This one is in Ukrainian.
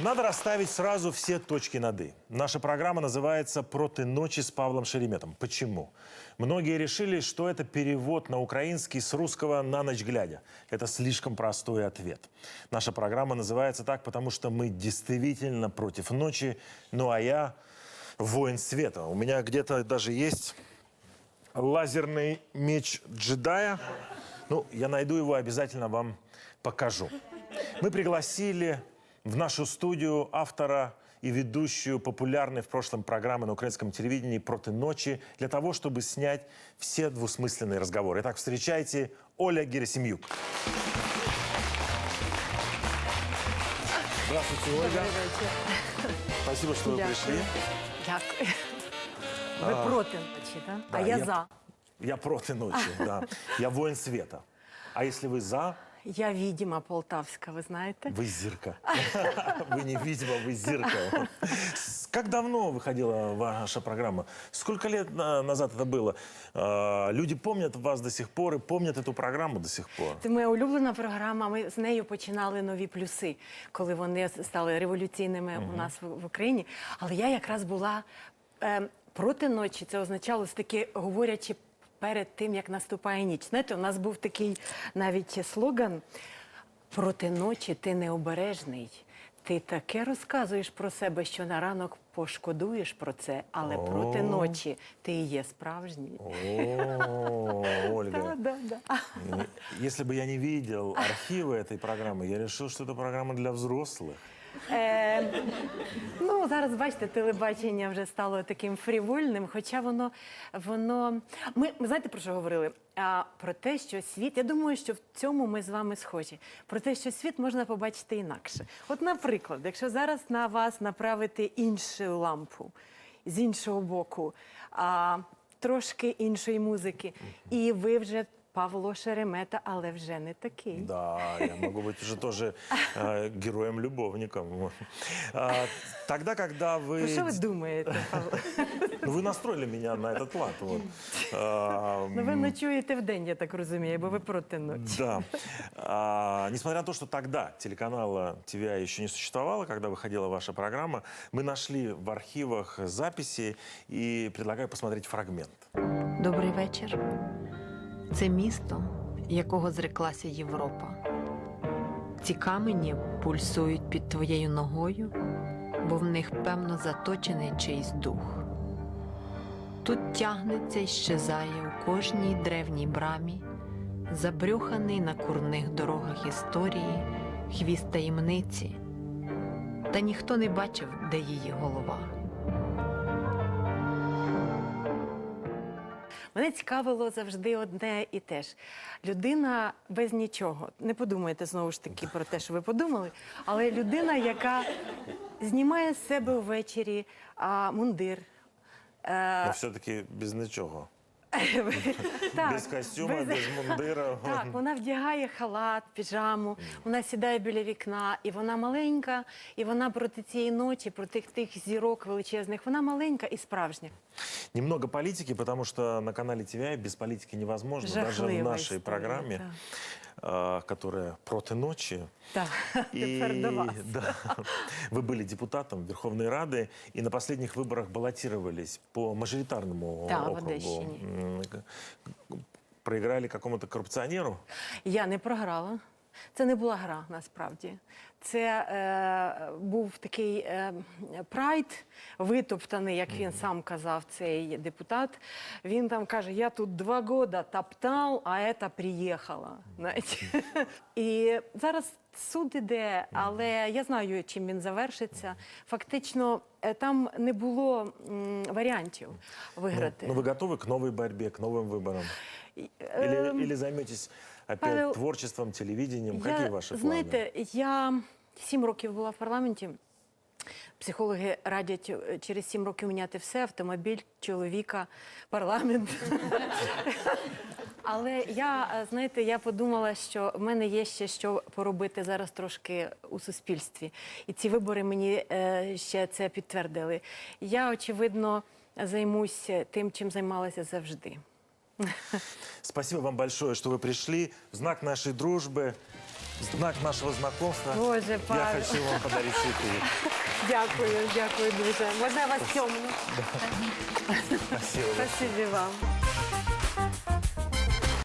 Надо расставить сразу все точки над «и». Наша программа называется «Проты ночи» с Павлом Шереметом. Почему? Многие решили, что это перевод на украинский с русского «на ночь глядя». Это слишком простой ответ. Наша программа называется так, потому что мы действительно против ночи, ну а я воин света. У меня где-то даже есть лазерный меч джедая. Ну, я найду его, обязательно вам покажу. Мы пригласили в нашу студию автора и ведущую популярной в прошлом программы на украинском телевидении «Проты ночи» для того, чтобы снять все двусмысленные разговоры. Итак, встречайте Оля Герасимюк. Здравствуйте, Ольга. Спасибо, что вы пришли. Дякую. Ви проти ночі? Да, а я, я- за. Я проти ночи, да. Я воин света. А если вы за, Я відьма полтавська, ви знаєте? Вы зирка. Вы не видимо, вы зирка. С- Как давно выходила ваша программа? Сколько лет на- назад это было? А, Люди помнят вас до сих пор и помнят эту программу до сих пор. Це моя улюблена програма. Ми з нею починали нові плюси, коли вони стали революційними у нас в, в Україні. Але я якраз була е, проти ночі. Це означало таки говорячи перед тим, як наступає ніч. Знаєте, у нас був такий навіть слоган проти ночі ти необережний. Ти таке розказуєш про себе, що на ранок пошкодуєш про це, але проти О. ночі ти і є справжній. О, Ольга. Да, да, да. Если бы я не видел архивы этой программы, я решил, что это программа для взрослых. Е, ну, зараз бачите, телебачення вже стало таким фрівольним, хоча воно. воно... Ми, знаєте, про що говорили? А, про те, що світ, я думаю, що в цьому ми з вами схожі. Про те, що світ можна побачити інакше. От, наприклад, якщо зараз на вас направити іншу лампу з іншого боку, а, трошки іншої музики, і ви вже Павло Шеремета, але вже не такий. Да, я могу быть уже тоже э, героем-любовником. А, Тогда, когда вы... Про що ви думаєте, Павло? Ну, вы настроили меня на этот лад. Вот. А, Ну, ви ночуєте вдень, я так розумію, бо ви проти ночі. Да. А, несмотря на то, что тогда телеканала ТВА еще не существовало, когда выходила ваша программа, мы нашли в архивах записи и предлагаю посмотреть фрагмент. Добрий вечір. Це місто, якого зреклася Європа. Ці камені пульсують під твоєю ногою, бо в них певно заточений чийсь дух. Тут тягнеться і щезає у кожній древній брамі, забрюханий на курних дорогах історії, хвіст таємниці, та ніхто не бачив, де її голова. Мене цікавило завжди одне і те ж. Людина без нічого. Не подумайте знову ж таки про те, що ви подумали, але людина, яка знімає з себе ввечері а, мундир. Е, Но все-таки без ничего. без костюма, без, мундира. Так, вона вдягає халат, піжаму, вона сідає біля вікна, і вона маленька, і вона проти цієї ночі, проти тих зірок величезних, вона маленька і справжня. Немного политики, потому что на канале ТВА без политики невозможно. Даже в нашей история, программе, а, которая «Проти ночи», Так, тепер до вас. да, вы были депутатом Верховной Рады и на последних выборах баллотировались по мажоритарному Да, в округу. Одещине. М, к- Проиграли какому-то коррупционеру. Я не програла. Це не була гра насправді. Це е, був такий е, прайд витоптаний, як він сам казав, цей депутат. Він там каже: я тут два года топтав, а це приїхала. Знаєте? І зараз суд іде, але я знаю, чим він завершиться. Фактично, е, там не було м, варіантів виграти. Ну, вы готовы к новой борьбе, к новым выборам? Или, Ем, или займетесь опять Павел, творчеством, телевидением? Какие ваши планы? знаєте, я сім років була в парламенті. Психологи радять е, через сім років міняти все: автомобіль, чоловіка, парламент. Але я, е, знаєте, я подумала, що в мене є ще що поробити зараз трошки у суспільстві. І ці вибори мені е, ще це підтвердили. Я, очевидно, займусь тим, чим займалася завжди. Спасибо вам большое, что вы пришли. В знак нашей дружбы в знак нашего знакомства Боже, я Павел. хочу вам подарить цветы. Дякую, дякую дуже. Можна я вас цьому? Спасибо. Спасибі вам.